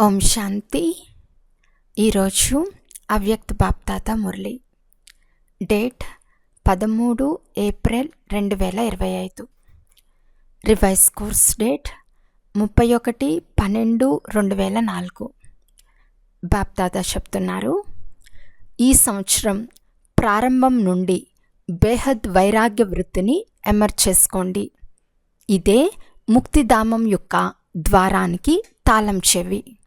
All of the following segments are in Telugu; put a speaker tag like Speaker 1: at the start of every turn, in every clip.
Speaker 1: ఓం శాంతి. ఈరోజు అవ్యక్త బాప్తాత మురళి. డేట్ పదమూడు ఏప్రిల్ రెండు వేల ఇరవై ఐదు. రివైజ్ కోర్స్ డేట్ ముప్పై ఒకటి పన్నెండు రెండు వేల నాలుగు. బాప్తాత చెప్తున్నారు ఈ సంవత్సరం ప్రారంభం నుండి బేహద్ వైరాగ్య వృత్తిని ఎమర్ చేసుకోండి. ఇదే ముక్తిధామం యొక్క ద్వారానికి తాళం చెవి.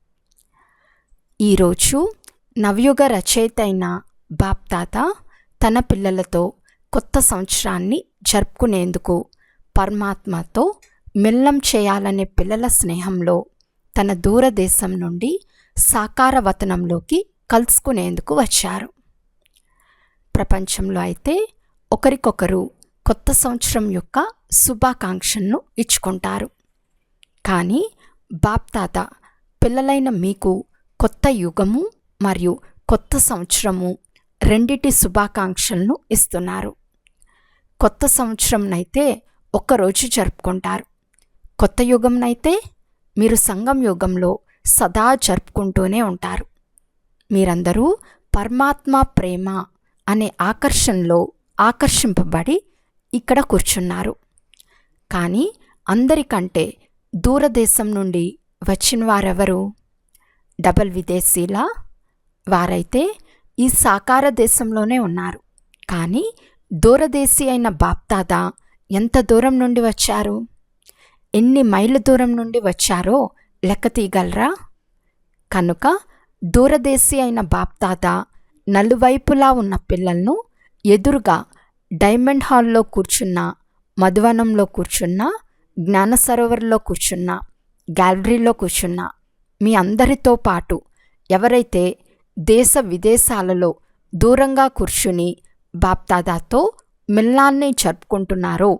Speaker 1: ఈరోజు నవయుగ రచయిత అయిన బాప్తాత తన పిల్లలతో కొత్త సంవత్సరాన్ని జరుపుకునేందుకు పరమాత్మతో మిల్లం చేయాలనే పిల్లల స్నేహంలో తన దూరదేశం నుండి సాకార వతనంలోకి కలుసుకునేందుకు వచ్చారు. ప్రపంచంలో అయితే ఒకరికొకరు కొత్త సంవత్సరం యొక్క శుభాకాంక్షలను ఇచ్చుకుంటారు. కానీ బాప్తాత పిల్లలైన మీకు కొత్త యుగము మరియు కొత్త సంవత్సరము రెండిటి శుభాకాంక్షలను ఇస్తున్నారు. కొత్త సంవత్సరంనైతే ఒక్కరోజు జరుపుకుంటారు. కొత్త యుగంనైతే మీరు సంఘం యుగంలో సదా జరుపుకుంటూనే ఉంటారు. మీరందరూ పరమాత్మ ప్రేమ అనే ఆకర్షణలో ఆకర్షింపబడి ఇక్కడ కూర్చున్నారు. కానీ అందరికంటే దూరదేశం నుండి వచ్చిన వారెవరు? డబల్ విదేశీలా వారైతే ఈ సాకార దేశంలోనే ఉన్నారు. కానీ దూరదేశీ అయిన బాప్దాదా ఎంత దూరం నుండి వచ్చారు? ఎన్ని మైళ్ళ దూరం నుండి వచ్చారో లెక్క తీయగలరా? కనుక దూరదేశీ అయిన బాప్దాదా నలువైపులా ఉన్న పిల్లలను ఎదురుగా డైమండ్ హాల్లో కూర్చున్న మధువనంలో కూర్చున్న జ్ఞాన సరోవర్లో కూర్చున్న గ్యాలరీలో కూర్చున్న మీ అందరితో పాటు ఎవరైతే దేశ విదేశాలలో దూరంగా కూర్చుని బాప్దాదాతో మిల్లాన్ని జరుపుకుంటున్నారో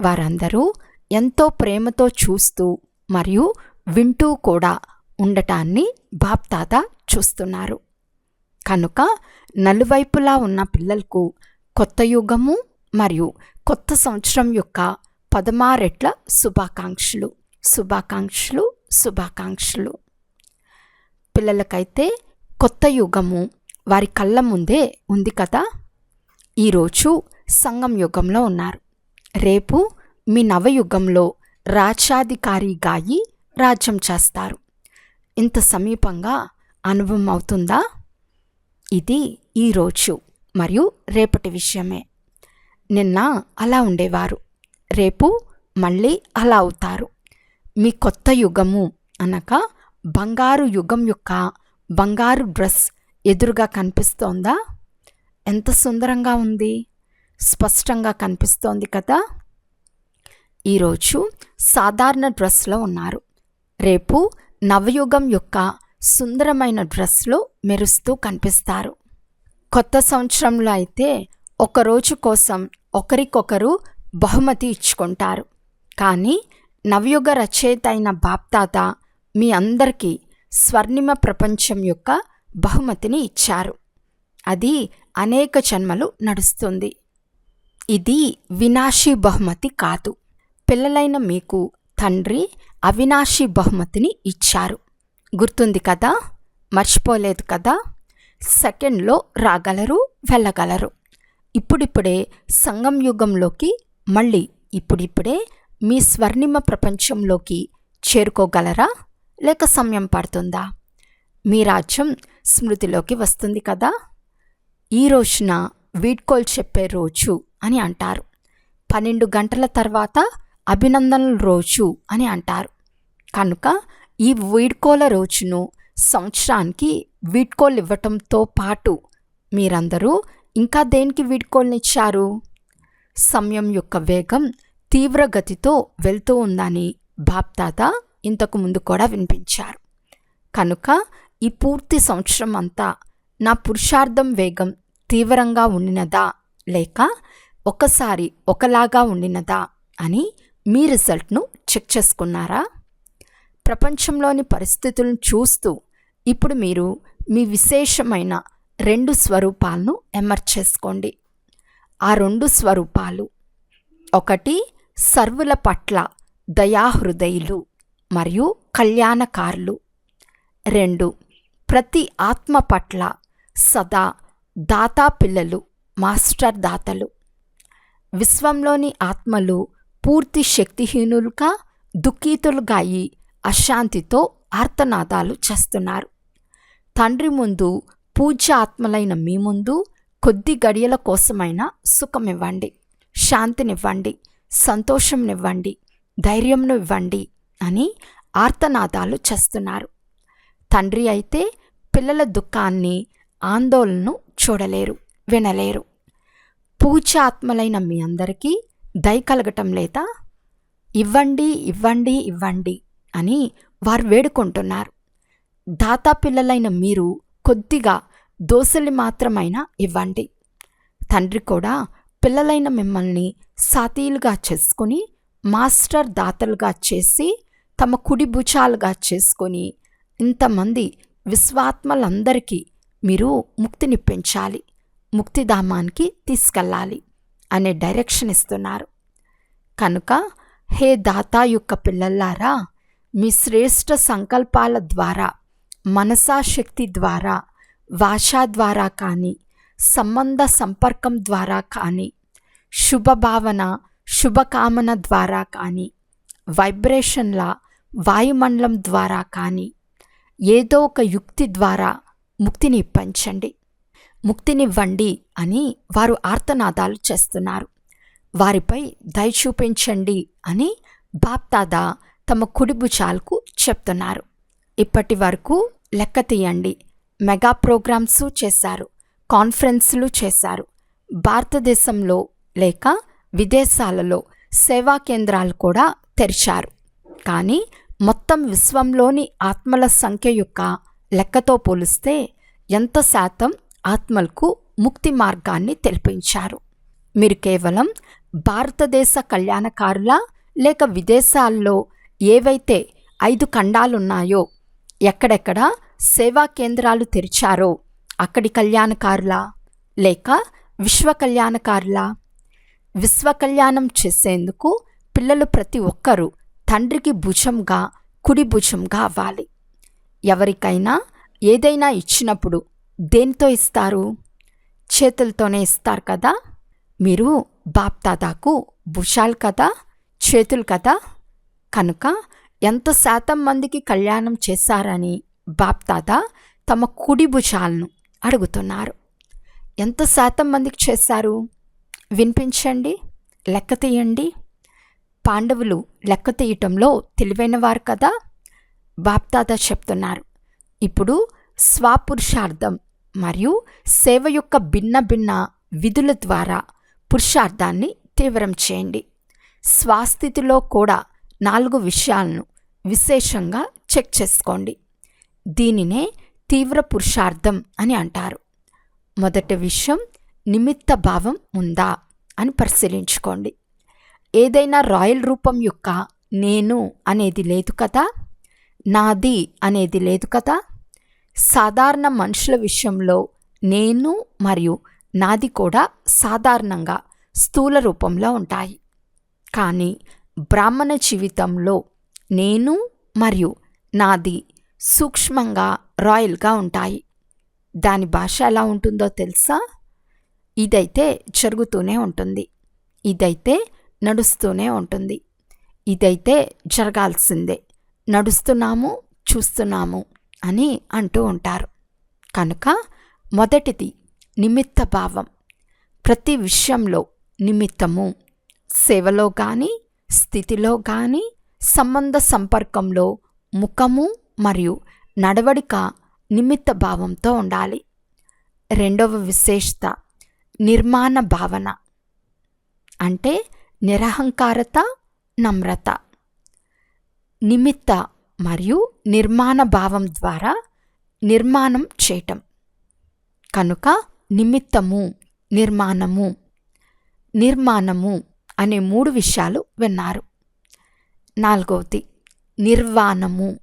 Speaker 1: వారందరూ ఎంతో ప్రేమతో చూస్తూ మరియు వింటూ కూడా ఉండటాన్ని బాప్తాత చూస్తున్నారు. కనుక నలువైపులా ఉన్న పిల్లలకు కొత్త యుగము మరియు కొత్త సంవత్సరం యొక్క పదమారెట్ల శుభాకాంక్షలు. శుభాకాంక్షలు శుభాకాంక్షలు. పిల్లలకైతే కొత్త యుగము వారి కళ్ళ ముందే ఉంది కదా? ఈరోజు సంగం యుగంలో ఉన్నారు. రేపు మీ నవయుగంలో రాజ్యాధికారి గాయి రాజ్యం చేస్తారు. ఇంత సమీపంగా అనుభవం అవుతుందా? ఇది ఈరోజు మరియు రేపటి విషయమే. నిన్న అలా ఉండేవారు. రేపు మళ్ళీ అలా అవుతారు. మీ కొత్త యుగము అనగా బంగారు యుగం యొక్క బంగారు డ్రెస్ ఎదురుగా కనిపిస్తోందా? ఎంత సుందరంగా ఉంది. స్పష్టంగా కనిపిస్తోంది కదా. ఈరోజు సాధారణ డ్రెస్లో ఉన్నారు. రేపు నవయుగం యొక్క సుందరమైన డ్రెస్లో మెరుస్తూ కనిపిస్తారు. కొత్త సంవత్సరంలో అయితే ఒకరోజు కోసం ఒకరికొకరు బహుమతి ఇచ్చుకుంటారు. కానీ నవయుగ రచయిత అయిన బాప్తాత మీ అందరికీ స్వర్ణిమ ప్రపంచం యొక్క బహుమతిని ఇచ్చారు. అది అనేక జన్మలు నడుస్తుంది. ఇది వినాశీ బహుమతి కాదు. పిల్లలైన మీకు తండ్రి అవినాశీ బహుమతిని ఇచ్చారు. గుర్తుంది కదా? మర్చిపోలేదు కదా? సెకండ్లో రాగలరు వెళ్ళగలరు. ఇప్పుడిప్పుడే సంగం యుగంలోకి మళ్ళీ ఇప్పుడిప్పుడే మీ స్వర్ణిమ ప్రపంచంలోకి చేరుకోగలరా? లేక సమయం పడుతుందా? మీ రాజ్యం స్మృతిలోకి వస్తుంది కదా? ఈ రోజున వీడ్కోల్ చెప్పే రోజు అని అంటారు. పన్నెండు గంటల తర్వాత అభినందనల రోజు అని అంటారు. కనుక ఈ వీడ్కోల రోజును సంవత్సరానికి వీడ్కోలు ఇవ్వటంతో పాటు మీరందరూ ఇంకా దేనికి వీడ్కోల్నిచ్చారు? సమయం యొక్క వేగం తీవ్రగతితో వెళ్తూ ఉందని బాప్దాదా ఇంతకు ముందు కూడా వినిపించారు. కనుక ఈ పూర్తి సంవత్సరం అంతా నా పురుషార్థం వేగం తీవ్రంగా ఉండినదా? లేక ఒకసారి ఒకలాగా ఉండినదా? అని మీ రిజల్ట్ను చెక్ చేసుకున్నారా? ప్రపంచంలోని పరిస్థితులను చూస్తూ ఇప్పుడు మీరు మీ విశేషమైన రెండు స్వరూపాలను ఎమర్చేసుకోండి ఆ రెండు స్వరూపాలు ఒకటి సర్వుల పట్ల దయాహృదయులు మరియు కళ్యాణకారులు. రెండు ప్రతి ఆత్మ పట్ల సదా దాతా పిల్లలు మాస్టర్ దాతలు. విశ్వంలోని ఆత్మలు పూర్తి శక్తిహీనులుగా దుఃఖీతులుగా అయి అశాంతితో ఆర్తనాదాలు చేస్తున్నారు. తండ్రి ముందు పూజ్య ఆత్మలైన మీ ముందు కొద్ది గడియల కోసమైనా సుఖమివ్వండి శాంతినివ్వండి సంతోషంనివ్వండి ధైర్యంను ఇవ్వండి అని ఆర్తనాదాలు చేస్తున్నారు. తండ్రి అయితే పిల్లల దుఃఖాన్ని ఆందోళనను చూడలేరు వినలేరు. పూజాత్మలైన మీ అందరికీ దయ కలగటం లేదా? ఇవ్వండి ఇవ్వండి ఇవ్వండి అని వారు వేడుకుంటున్నారు. దాతా పిల్లలైన మీరు కొద్దిగా దోసలి మాత్రమైనా ఇవ్వండి. తండ్రి కూడా పిల్లలైన మిమ్మల్ని సాతీలుగా చేసుకుని మాస్టర్ దాతలుగా చేసి తమ కుడి భుజాలుగా చేసుకొని ఇంతమంది విశ్వాత్మలందరికీ మీరు ముక్తినిప్పించాలి ముక్తిధామానికి తీసుకెళ్ళాలి అనే డైరెక్షన్ ఇస్తున్నారు. కనుక హే దాతా యొక్క పిల్లల్లారా మీ శ్రేష్ఠ సంకల్పాల ద్వారా మనసాశక్తి ద్వారా వాషా ద్వారా కానీ సంబంధ సంపర్కం ద్వారా కానీ శుభభావన శుభకామన ద్వారా కానీ వైబ్రేషన్ల వాయుమండలం ద్వారా కానీ ఏదో ఒక యుక్తి ద్వారా ముక్తిని పంచండి. ముక్తినివ్వండి అని వారు ఆర్తనాదాలు చేస్తున్నారు. వారిపై దయ చూపించండి అని బాప్తాదా తమ కుడి భుజాలకు చెప్తున్నారు. ఇప్పటి వరకు లెక్క తీయండి. మెగా ప్రోగ్రామ్స్ చేశారు. కాన్ఫరెన్స్లు చేశారు. భారతదేశంలో లేక విదేశాలలో సేవా కేంద్రాలు కూడా తెరిచారు. కానీ మొత్తం విశ్వంలోని ఆత్మల సంఖ్య యొక్క లెక్కతో పోలిస్తే ఎంత శాతం ఆత్మలకు ముక్తి మార్గాన్ని తెలిపించారు మీరు కేవలం భారతదేశ కళ్యాణకారుల లేక విదేశాల్లో ఏవైతే ఐదు ఖండాలున్నాయో ఎక్కడెక్కడ సేవా కేంద్రాలు తెరిచారో అక్కడి కళ్యాణకారులా లేక విశ్వ కళ్యాణకారులా? విశ్వ కళ్యాణం చేసేందుకు పిల్లలు ప్రతి ఒక్కరూ తండ్రికి భుజంగా కుడి భుజంగా అవ్వాలి. ఎవరికైనా ఏదైనా ఇచ్చినప్పుడు దేనితో ఇస్తారు? చేతులతోనే ఇస్తారు కదా? మీరు బాప్తాదాకు భుషాలు కదా? చేతులు కదా? కనుక ఎంత శాతం మందికి కళ్యాణం చేశారని బాప్తాదా తమ కుడి భుజాలను అడుగుతున్నారు. ఎంత శాతం మందికి చేశారు? వినిపించండి లెక్క తీయండి. పాండవులు లెక్క తీయటంలో తెలివైనవారు కదా? బాప్దాదా చెప్తున్నారు. ఇప్పుడు స్వపురుషార్థం మరియు సేవ యొక్క భిన్న భిన్న విధుల ద్వారా పురుషార్థాన్ని తీవ్రం చేయండి. స్వాస్థితిలో కూడా నాలుగు విషయాలను విశేషంగా చెక్ చేసుకోండి. దీనినే తీవ్ర పురుషార్థం అని అంటారు. మొదటి విషయం నిమిత్త భావం ఉందా అని పరిశీలించుకోండి. ఏదైనా రాయల్ రూపం యొక్క నేను అనేది లేదు కదా? నాది అనేది లేదు కదా? సాధారణ మనుషుల విషయంలో నేను మరియు నాది కూడా సాధారణంగా స్థూల రూపంలో ఉంటాయి. కానీ బ్రాహ్మణ జీవితంలో నేను మరియు నాది సూక్ష్మంగా రాయల్గా ఉంటాయి. దాని భాష ఎలా ఉంటుందో తెలుసా? ఇదైతే జరుగుతూనే ఉంటుంది. ఇదైతే నడుస్తూనే ఉంటుంది. ఇదైతే జరగాల్సిందే. నడుస్తున్నాము చూస్తున్నాము అని అంటూ ఉంటారు. కనుక మొదటిది నిమిత్త భావం. ప్రతి విషయంలో నిమిత్తము. సేవలో కానీ స్థితిలో కానీ సంబంధ సంపర్కంలో ముఖము మరియు నడవడిక నిమిత్త భావంతో ఉండాలి. రెండవ విశేషత నిర్మాణ భావన. అంటే నిరహంకారత నమ్రత. నిమిత్త మరియు నిర్మాణ భావం ద్వారా నిర్మాణం చేయటం. కనుక నిమిత్తము నిర్మాణము నిర్మాణము అనే మూడు విషయాలు విన్నారు. నాలుగవది నిర్వాణము.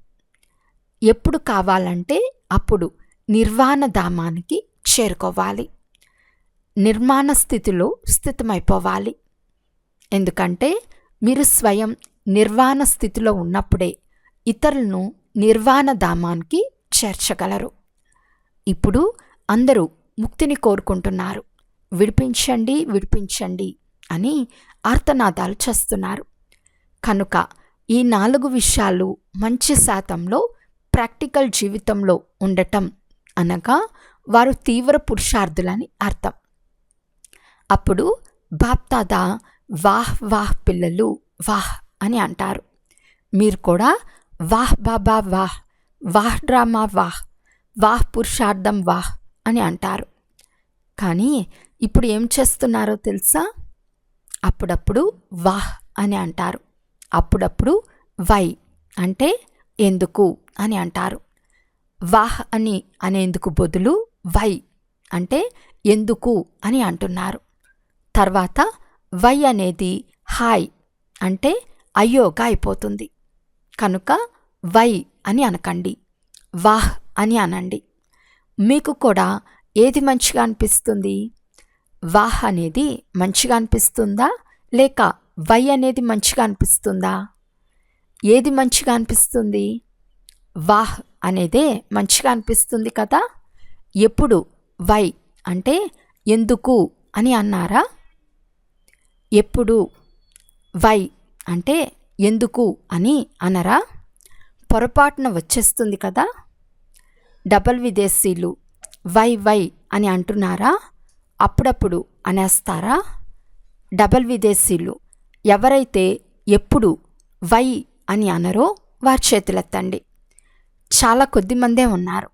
Speaker 1: ఎప్పుడు కావాలంటే అప్పుడు నిర్వాణ ధామానికి చేరుకోవాలి. నిర్మాణ స్థితిలో స్థితమైపోవాలి. ఎందుకంటే మీరు స్వయం నిర్వాణ స్థితిలో ఉన్నప్పుడే ఇతరులను నిర్వాణ ధామానికి చేర్చగలరు. ఇప్పుడు అందరూ ముక్తిని కోరుకుంటున్నారు. విడిపించండి విడిపించండి అని ఆర్తనాదాలు చేస్తున్నారు. కనుక ఈ నాలుగు విషయాలు మంచి శాతంలో ప్రాక్టికల్ జీవితంలో ఉండటం అనగా వారు తీవ్ర పురుషార్థులని అర్థం. అప్పుడు బాప్తాదా వాహ్ వాహ్ పిల్లలు వాహ్ అని అంటారు. మీరు కూడా వాహ్ బాబా వాహ్ వాహ్ డ్రామా వాహ్ వాహ్ పురుషార్థం వాహ్ అని అంటారు. కానీ ఇప్పుడు ఏం చేస్తున్నారో తెలుసా? అప్పుడప్పుడు వాహ్ అని అంటారు. అప్పుడప్పుడు వై అంటే ఎందుకు అని అంటారు. వాహ్ అని అనేందుకు బదులు వై అంటే ఎందుకు అని అంటున్నారు. తర్వాత వై అనేది హాయ్ అంటే అయ్యోగా అయిపోతుంది. కనుక వై అని అనకండి. వాహ్ అని అనండి. మీకు కూడా ఏది మంచిగా అనిపిస్తుంది? వాహ్ అనేది మంచిగా అనిపిస్తుందా? లేక వై అనేది మంచిగా అనిపిస్తుందా? ఏది మంచిగా అనిపిస్తుంది? వాహ్ అనేదే మంచిగా అనిపిస్తుంది కదా? ఎప్పుడు వై అంటే ఎందుకు అని అన్నారా? ఎప్పుడు వై అంటే ఎందుకు అని అనరా? పొరపాటున వచ్చేస్తుంది కదా? డబల్ విదేశీలు వై వై అని అంటున్నారా? అప్పుడప్పుడు అనేస్తారా? డబల్ విదేశీలు ఎవరైతే ఎప్పుడు వై అని అనరో వారి చేతులెత్తండి. చాలా కొద్ది మందే ఉన్నారు.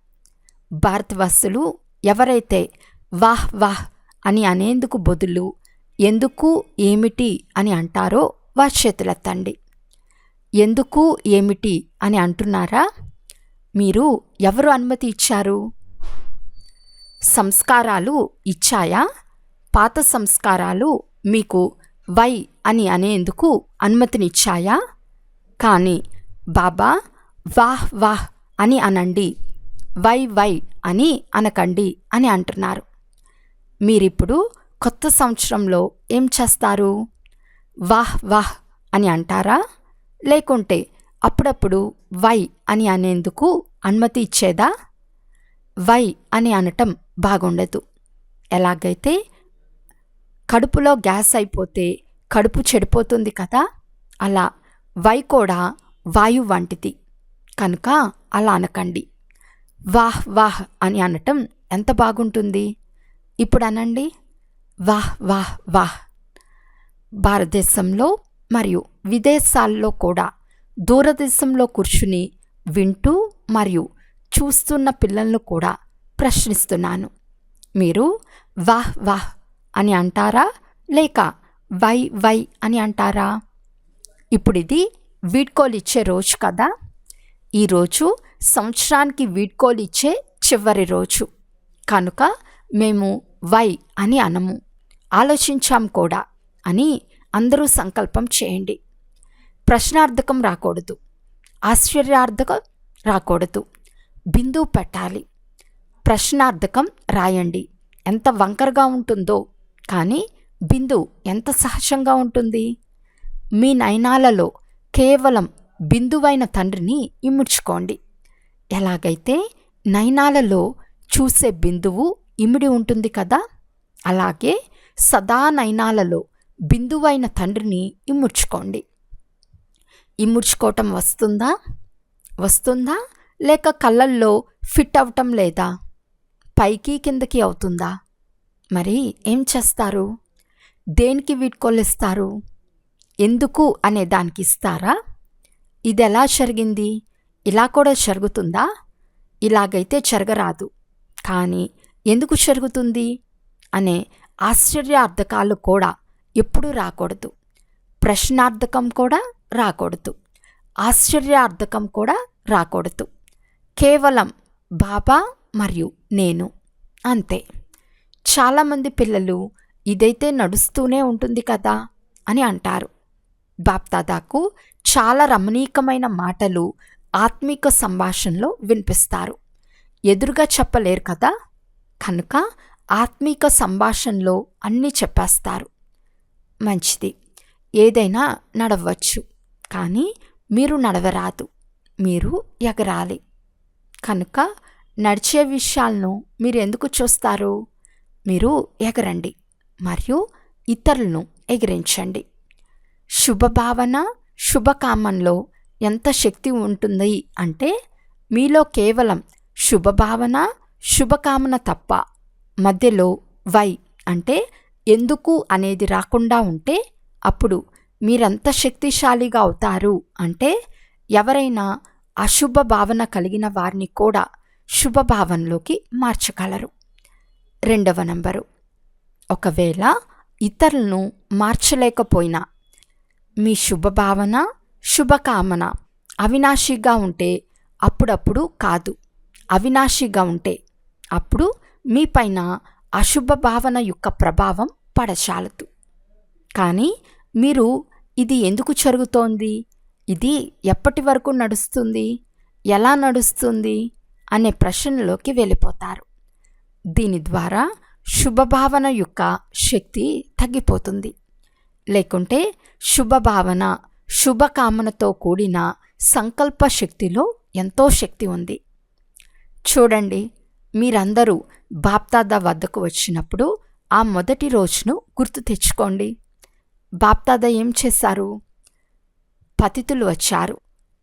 Speaker 1: భారతవాసులు ఎవరైతే వాహ్ వాహ్ అని అనేందుకు బదులు ఎందుకు ఏమిటి అని అంటారో వారి చేతులెత్తండి ఎందుకు ఏమిటి అని అంటున్నారా? మీరు ఎవరు అనుమతి ఇచ్చారు? సంస్కారాలు ఇచ్చాయా? పాత సంస్కారాలు మీకు వై అని అనేందుకు అనుమతినిచ్చాయా? కానీ బాబా వాహ్ వాహ్ అని అనండి. వై వై అని అనకండి అని అంటున్నారు. మీరిప్పుడు కొత్త సంవత్సరంలో ఏం చేస్తారు? వాహ్ వాహ్ అని అంటారా? లేకుంటే అప్పుడప్పుడు వై అని అనేందుకు అనుమతి ఇచ్చేదా? వై అని అనటం బాగుండదు. ఎలాగైతే కడుపులో గ్యాస్ అయిపోతే కడుపు చెడిపోతుంది కదా అలా వై కూడా వాయు వంటిది. కనుక అలా అనకండి. వాహ్ వాహ్ అని అనటం ఎంత బాగుంటుంది? ఇప్పుడు అనండి. వాహ్ వాహ్ వాహ్. భారతదేశంలో మరియు విదేశాల్లో కూడా దూరదేశంలో కూర్చుని వింటూ మరియు చూస్తున్న పిల్లలను కూడా ప్రశ్నిస్తున్నాను. మీరు వాహ్ వాహ్ అని అంటారా? లేక వై వై అని అంటారా? ఇప్పుడు ఇది వీడ్కోలు ఇచ్చే రోజు కదా? ఈరోజు సంవత్సరానికి వీడ్కోలు ఇచ్చే చివరి రోజు. కనుక మేము వై అని అనము. ఆలోచించాం కూడా అని అందరూ సంకల్పం చేయండి. ప్రశ్నార్థకం రాకూడదు. ఆశ్చర్యార్థకం రాకూడదు. బిందువు పెట్టాలి. ప్రశ్నార్థకం రాయండి. ఎంత వంకరగా ఉంటుందో కానీ బిందు ఎంత సహజంగా ఉంటుంది? మీ నయనాలలో కేవలం బిందువైన తండ్రిని ఇముడ్చుకోండి. ఎలాగైతే నయనాలలో చూసే బిందువు ఇమిడి ఉంటుంది కదా అలాగే సదా నయనాలలో బిందువైన తండ్రిని ఇమ్ముడ్చుకోండి. ఇముడ్చుకోవటం వస్తుందా? వస్తుందా? లేక కళ్ళల్లో ఫిట్ అవటం లేదా? పైకి కిందకి అవుతుందా? మరి ఏం చేస్తారు? దేనికి వీడ్కోలిస్తారు? ఎందుకు అనే దానికి ఇస్తారా? ఇది ఎలా జరిగింది? ఇలా కూడా జరుగుతుందా? ఇలాగైతే జరగరాదు. కానీ ఎందుకు జరుగుతుంది? అనే ఆశ్చర్యార్థకాలు కూడా ఎప్పుడూ రాకూడదు. ప్రశ్నార్థకం కూడా రాకూడదు. ఆశ్చర్యార్థకం కూడా రాకూడదు. కేవలం బాబా మరియు నేను అంతే. చాలామంది పిల్లలు ఇదైతే నడుస్తూనే ఉంటుంది కదా అని అంటారు. బాప్దాదాకు చాలా రమణీకమైన మాటలు ఆత్మీక సంభాషణలో వినిపిస్తారు. ఎదురుగా చెప్పలేరు కదా? కనుక ఆత్మిక సంభాషణలో అన్నీ చెప్పేస్తారు. మంచిది. ఏదైనా నడవచ్చు. కానీ మీరు నడవరాదు. మీరు ఎగరాలి. కనుక నడిచే విషయాలను మీరు ఎందుకు చూస్తారు? మీరు ఎగరండి మరియు ఇతరులను ఎగిరించండి. శుభభావన శుభకామంలో ఎంత శక్తి ఉంటుంది అంటే మీలో కేవలం శుభభావన శుభకామన తప్ప మధ్యలో వై అంటే ఎందుకు అనేది రాకుండా ఉంటే అప్పుడు మీరంత శక్తిశాలిగా అవుతారు అంటే ఎవరైనా అశుభ భావన కలిగిన వారిని కూడా శుభభావనలోకి మార్చగలరు. రెండవ నంబరు. ఒకవేళ ఇతరులను మార్చలేకపోయినా మీ శుభభావన శుభకామన అవినాశిగా ఉంటే అప్పుడప్పుడు కాదు. అవినాశిగా ఉంటే అప్పుడు మీపైన అశుభ భావన యొక్క ప్రభావం పడచాలదు. కానీ మీరు ఇది ఎందుకు జరుగుతోంది? ఇది ఎప్పటి వరకు నడుస్తుంది? ఎలా నడుస్తుంది? అనే ప్రశ్నలోకి వెళ్ళిపోతారు. దీని ద్వారా శుభభావన యొక్క శక్తి తగ్గిపోతుంది. లేకుంటే శుభభావన శుభకామనతో కూడిన సంకల్ప శక్తిలో ఎంతో శక్తి ఉంది. చూడండి. మీరందరూ బాప్తాద వద్దకు వచ్చినప్పుడు ఆ మొదటి రోజును గుర్తు తెచ్చుకోండి. బాప్తాద ఏం చేశారు? పతితులు వచ్చారు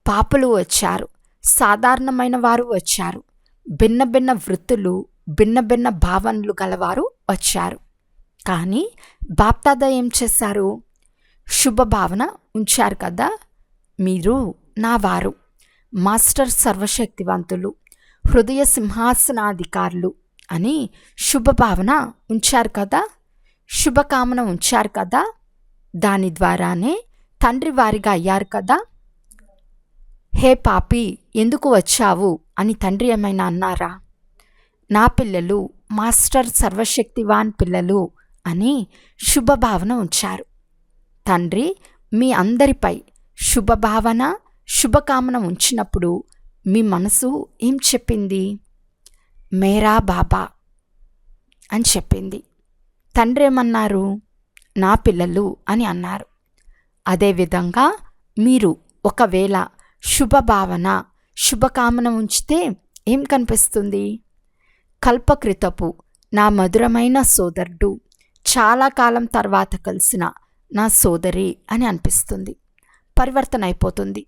Speaker 1: పాపలు వచ్చారు సాధారణమైన వారు వచ్చారు భిన్న భిన్న వృత్తులు భిన్న భిన్న భావనలు గలవారు వచ్చారు. కానీ బాప్తాద ఏం చేశారు? శుభభావన ఉంచారు కదా? మీరు నా వారు మాస్టర్ సర్వశక్తివంతులు. హృదయ సింహాసనాధికారులు అని శుభభావన ఉంచారు కదా? శుభకామన ఉంచారు కదా? దాని ద్వారానే తండ్రి వారిగా అయ్యారు కదా? హే పాపి ఎందుకు వచ్చావు? అని తండ్రి ఏమైనా అన్నారా? నా పిల్లలు మాస్టర్ సర్వశక్తివాన్ పిల్లలు అని శుభభావన ఉంచారు. తండ్రి మీ అందరిపై శుభభావన శుభకామన ఉంచినప్పుడు మీ మనసు ఏం చెప్పింది? మేరా బాబా అని చెప్పింది. తండ్రి ఏమన్నారు? నా పిల్లలు అని అన్నారు. అదేవిధంగా మీరు ఒకవేళ శుభభావన శుభకామన ఉంచితే ఏం కనిపిస్తుంది? కల్పకృతపు నా మధురమైన సోదరుడు చాలా కాలం తర్వాత కలిసిన నా సోదరి అని అనిపిస్తుంది. పరివర్తన అయిపోతుంది.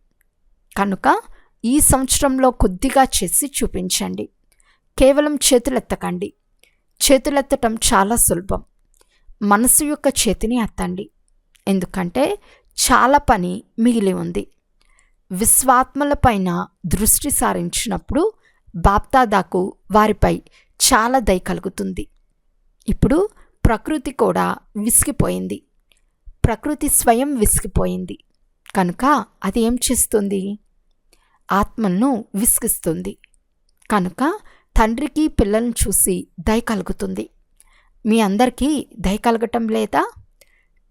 Speaker 1: కనుక ఈ సంవత్సరంలో కొద్దిగా చేసి చూపించండి. కేవలం చేతులెత్తకండి. చేతులెత్తటం చాలా సులభం. మనసు యొక్క చేతిని ఎత్తండి ఎందుకంటే చాలా పని మిగిలి ఉంది. విశ్వాత్మలపైన దృష్టి సారించినప్పుడు బాప్తాదాకు వారిపై చాలా దయ కలుగుతుంది. ఇప్పుడు ప్రకృతి కూడా విసిగిపోయింది. ప్రకృతి స్వయం విసిగిపోయింది. కనుక అది ఏం చేస్తుంది? ఆత్మను విసిగిస్తుంది. కనుక తండ్రికి పిల్లల్ని చూసి దయ కలుగుతుంది. మీ అందరికీ దయ కలగటం లేదా?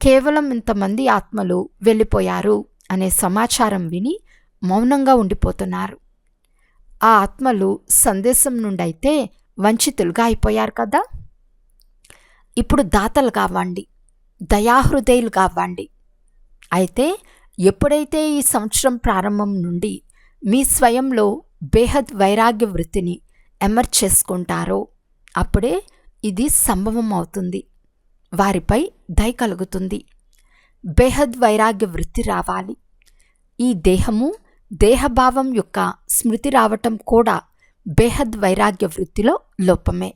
Speaker 1: కేవలం ఇంతమంది ఆత్మలు వెళ్ళిపోయారు అనే సమాచారం విని మౌనంగా ఉండిపోతున్నారు. ఆ ఆత్మలు సందేశం నుండి అయితే వంచితులుగా అయిపోయారు కదా? ఇప్పుడు దాతలు కావండి దయాహృదయులు కావండి అయితే ఎప్పుడైతే ఈ సంవత్సరం ప్రారంభం నుండి మీ స్వయంలో బేహద్ వైరాగ్య వృత్తిని ఎమర్చేసుకుంటారో అప్పుడే ఇది సంభవం అవుతుంది. వారిపై దయ కలుగుతుంది. బేహద్ వైరాగ్య వృత్తి రావాలి. ఈ దేహము దేహభావం యొక్క స్మృతి రావటం కూడా బేహద్ వైరాగ్య వృత్తిలో లోపమే.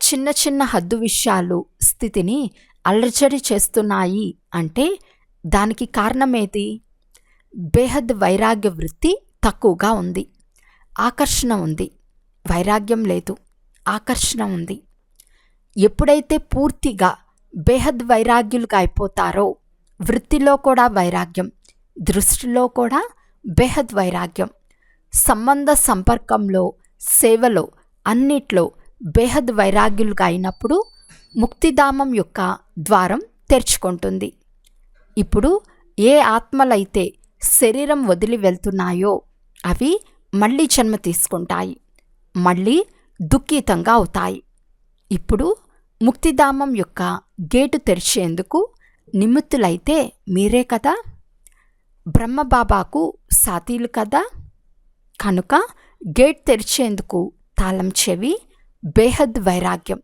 Speaker 1: చిన్న చిన్న హద్దు విషయాలు స్థితిని అలర్చడి చేస్తున్నాయి అంటే దానికి కారణమేది? బేహద్ వైరాగ్య వృత్తి తక్కువగా ఉంది. ఆకర్షణ ఉంది. వైరాగ్యం లేదు. ఆకర్షణ ఉంది. ఎప్పుడైతే పూర్తిగా బేహద్ వైరాగ్యులుగా అయిపోతారో వృత్తిలో కూడా వైరాగ్యం దృష్టిలో కూడా బేహద్ వైరాగ్యం సంబంధ సంపర్కంలో సేవలో అన్నిట్లో బేహద్ వైరాగ్యులుగా అయినప్పుడు ముక్తిధామం యొక్క ద్వారం తెరుచుకుంటుంది. ఇప్పుడు ఏ ఆత్మలైతే శరీరం వదిలి వెళ్తున్నాయో అవి మళ్ళీ జన్మ తీసుకుంటాయి. మళ్ళీ దుఃఖితంగా అవుతాయి. ఇప్పుడు ముక్తిధామం యొక్క గేటు తెరిచేందుకు నిమిత్తులైతే మీరే కదా? బ్రహ్మబాబాకు సాతీలు కదా? కనుక గేట్ తెరిచేందుకు తాళం చెవి బేహద్ వైరాగ్యం.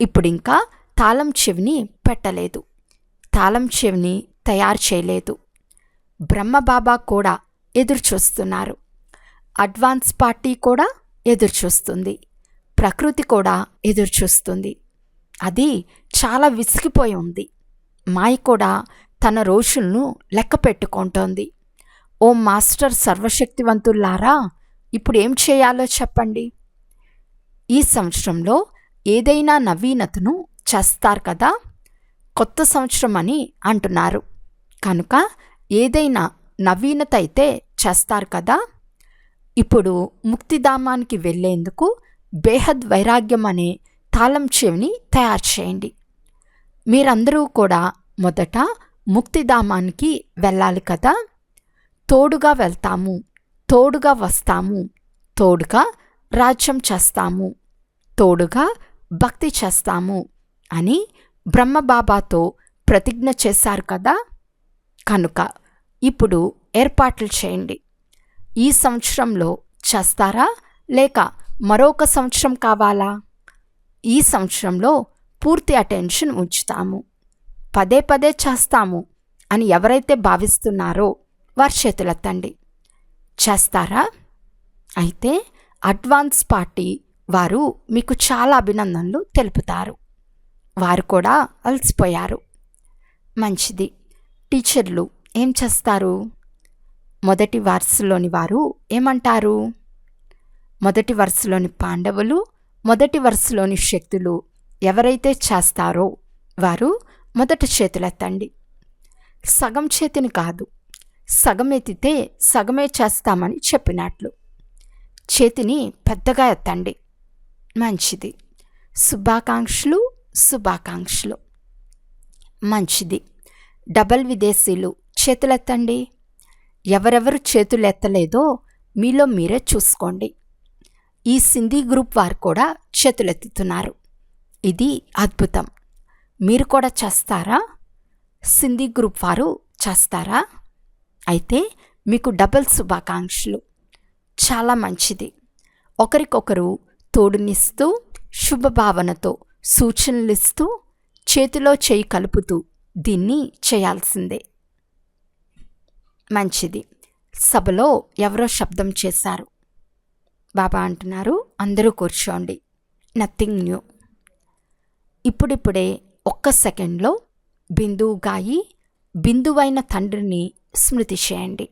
Speaker 1: ఇప్పుడు ఇంకా తాళం చెవిని పెట్టలేదు. తాళం చెవిని తయారు చేయలేదు. బ్రహ్మబాబా కూడా ఎదురుచూస్తున్నారు. అడ్వాన్స్ పార్టీ కూడా ఎదురుచూస్తుంది. ప్రకృతి కూడా ఎదురుచూస్తుంది. అది చాలా విసిగిపోయి ఉంది. మాయ కూడా తన రోజులను లెక్క పెట్టుకుంటోంది. ఓ మాస్టర్ సర్వశక్తివంతుల్లారా ఇప్పుడు ఏం చేయాలో చెప్పండి. ఈ సంవత్సరంలో ఏదైనా నవీనతను చేస్తారు కదా కొత్త సంవత్సరం అని అంటున్నారు. కనుక ఏదైనా నవీనత అయితే చేస్తారు కదా? ఇప్పుడు ముక్తిధామానికి వెళ్ళేందుకు బేహద్ వైరాగ్యం అనే తాళం చెవిని తయారు చేయండి. మీరందరూ కూడా మొదట ముక్తిధామానికి వెళ్ళాలి కదా? తోడుగా వెళ్తాము తోడుగా వస్తాము తోడుగా రాజ్యం చేస్తాము తోడుగా భక్తి చేస్తాము అని బ్రహ్మబాబాతో ప్రతిజ్ఞ చేశారు కదా? కనుక ఇప్పుడు ఏర్పాట్లు చేయండి. ఈ సంవత్సరంలో చేస్తారా? లేక మరొక సంవత్సరం కావాలా? ఈ సంవత్సరంలో పూర్తి అటెన్షన్ ఉంచుతాము. పదే పదే చేస్తాము అని ఎవరైతే భావిస్తున్నారో వారి చేతులెత్తండి చేస్తారా? అయితే అడ్వాన్స్ పార్టీ వారు మీకు చాలా అభినందనలు తెలుపుతారు. వారు కూడా అలసిపోయారు. మంచిది. టీచర్లు ఏం చేస్తారు? మొదటి వరుసలోని వారు ఏమంటారు? మొదటి వరుసలోని పాండవులు మొదటి వరుసలోని శక్తులు ఎవరైతే చేస్తారో వారు మొదట చేతులెత్తండి. సగం చేతిని కాదు సగం ఎత్తితే సగమే చేస్తామని చెప్పినట్లు. చేతిని పెద్దగా ఎత్తండి మంచిది. శుభాకాంక్షలు శుభాకాంక్షలు. మంచిది. డబల్ విదేశీలు చేతులెత్తండి. ఎవరెవరు చేతులెత్తలేదో మీలో మీరే చూసుకోండి. ఈ సింధీ గ్రూప్ వారు కూడా చేతులెత్తుతున్నారు. ఇది అద్భుతం. మీరు కూడా చేస్తారా? సింధీ గ్రూప్ వారు చేస్తారా? అయితే మీకు డబల్ శుభాకాంక్షలు. చాలా మంచిది. ఒకరికొకరు తోడునిస్తూ శుభభావనతో సూచనలిస్తూ చేతిలో చేయి కలుపుతూ దీన్ని చేయాల్సిందే. మంచిది. సభలో ఎవరో శబ్దం చేశారు. బాబా అంటున్నారు అందరూ కూర్చోండి. నథింగ్ న్యూ ఇప్పుడిప్పుడే ఒక్క సెకండ్లో బిందువు గాయి బిందువైన తండ్రిని స్మృతి చేయండి.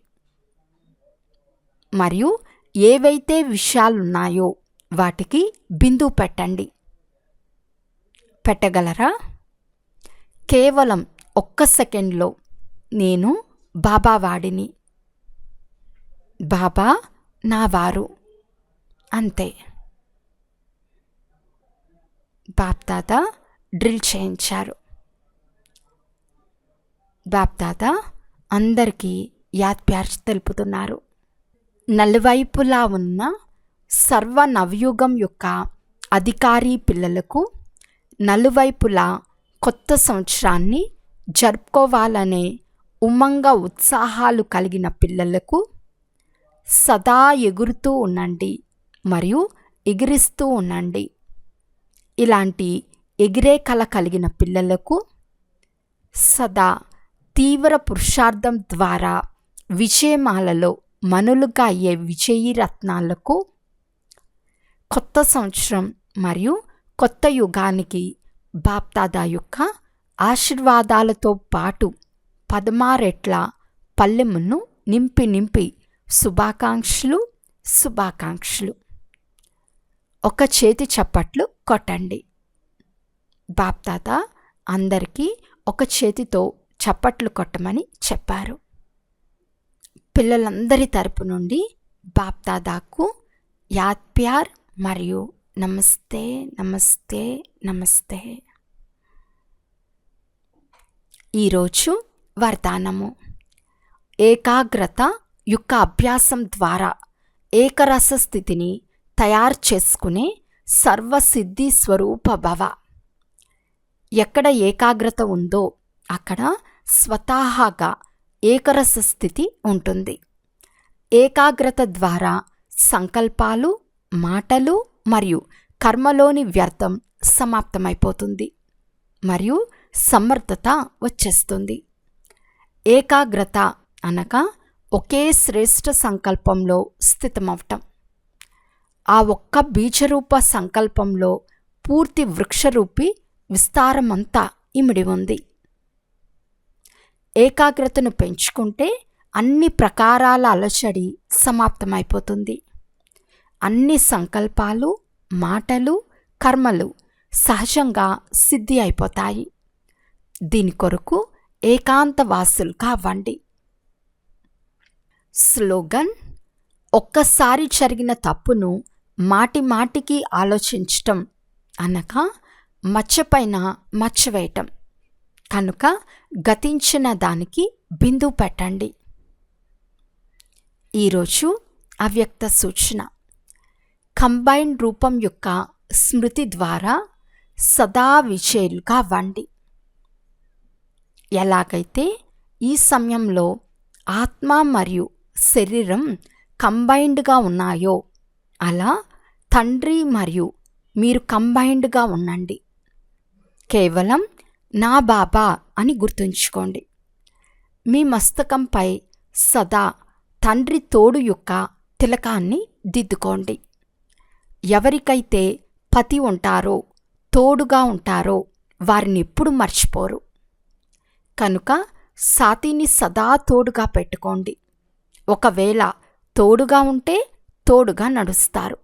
Speaker 1: మరియు ఏవైతే విషయాలున్నాయో వాటికి బిందువు పెట్టండి. పెట్టగలరా? కేవలం ఒక్క సెకండ్లో నేను బాబా వాడిని. బాబా నా వారు. అంతే. బాప్దాద డ్రిల్ చేయించారు. బాప్దాద అందరికీ యాత్ప్యార్ తెలుపుతున్నారు. నలువైపులా ఉన్న సర్వ నవయుగం యొక్క అధికారీ పిల్లలకు నలువైపులా కొత్త సంవత్సరాన్ని జరుపుకోవాలనే ఉమంగ ఉత్సాహాలు కలిగిన పిల్లలకు సదా ఎగురుతూ ఉండండి మరియు ఎగిరిస్తూ ఉండండి. ఇలాంటి ఎగిరే కళ కలిగిన పిల్లలకు సదా తీవ్ర పురుషార్థం ద్వారా విజయమాలలో మనులుగా అయ్యే విజయీ రత్నాలకు కొత్త సంవత్సరం మరియు కొత్త యుగానికి బాప్దాదా యొక్క ఆశీర్వాదాలతో పాటు పదమారెట్ల పల్లెమును నింపి నింపి శుభాకాంక్షలు శుభాకాంక్షలు. ఒక చేతి చప్పట్లు కొట్టండి. బాప్తాత అందరికీ ఒక చేతితో చప్పట్లు కొట్టమని చెప్పారు. పిల్లలందరి తరపు నుండి బాప్దాదాకు యాత్ప్యార్ మరియు నమస్తే నమస్తే నమస్తే. ఈరోజు వరదానము ఏకాగ్రత యొక్క అభ్యాసం ద్వారా ఏకరస స్థితిని తయారు చేసుకునే సర్వసిద్ధి స్వరూప భవ. ఎక్కడ ఏకాగ్రత ఉందో అక్కడ స్వతహాగా ఏకరస స్థితి ఉంటుంది. ఏకాగ్రత ద్వారా సంకల్పాలు మాటలు మరియు కర్మలోని వ్యర్థం సమాప్తమైపోతుంది. మరియు సమర్థత వచ్చేస్తుంది. ఏకాగ్రత అనగా ఒకే శ్రేష్ఠ సంకల్పంలో స్థితమవటం ఆ ఒక్క బీజరూప సంకల్పంలో పూర్తి వృక్షరూపి విస్తారమంతా ఇమిడి ఉంది. ఏకాగ్రతను పెంచుకుంటే అన్ని ప్రకారాల అలచడి సమాప్తమైపోతుంది. అన్ని సంకల్పాలు మాటలు కర్మలు సహజంగా సిద్ధి అయిపోతాయి. దీని కొరకు ఏకాంతవాసులు కావండి. స్లోగన్ ఒక్కసారి జరిగిన తప్పును మాటి మాటికి ఆలోచించటం అనగా మచ్చపైన మచ్చ వేయటం కనుక గతించిన దానికి బిందు పెట్టండి. ఈరోజు అవ్యక్త సూచన. కంబైన్ రూపం యొక్క స్మృతి ద్వారా సదా విజయులుగా అవ్వండి ఎలాగైతే ఈ సమయంలో ఆత్మ మరియు శరీరం కంబైన్డ్గా ఉన్నాయో అలా తండ్రి మరియు మీరు కంబైన్డ్గా ఉండండి. కేవలం నా బాబా అని గుర్తుంచుకోండి. మీ మస్తకంపై సదా తండ్రి తోడు యొక్క తిలకాన్ని దిద్దుకోండి. ఎవరికైతే పతి ఉంటారో తోడుగా ఉంటారో వారిని ఎప్పుడు మర్చిపోరు. కనుక సాతిని సదా తోడుగా పెట్టుకోండి. ఒకవేళ తోడుగా ఉంటే తోడుగా నడుస్తారు.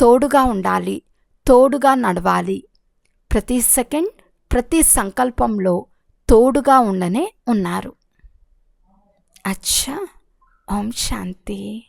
Speaker 1: తోడుగా ఉండాలి తోడుగా నడవాలి. ప్రతి సెకండ్ ప్రతి సంకల్పంలో తోడుగా ఉండనే ఉన్నారు. అచ్చా ఓం శాంతి.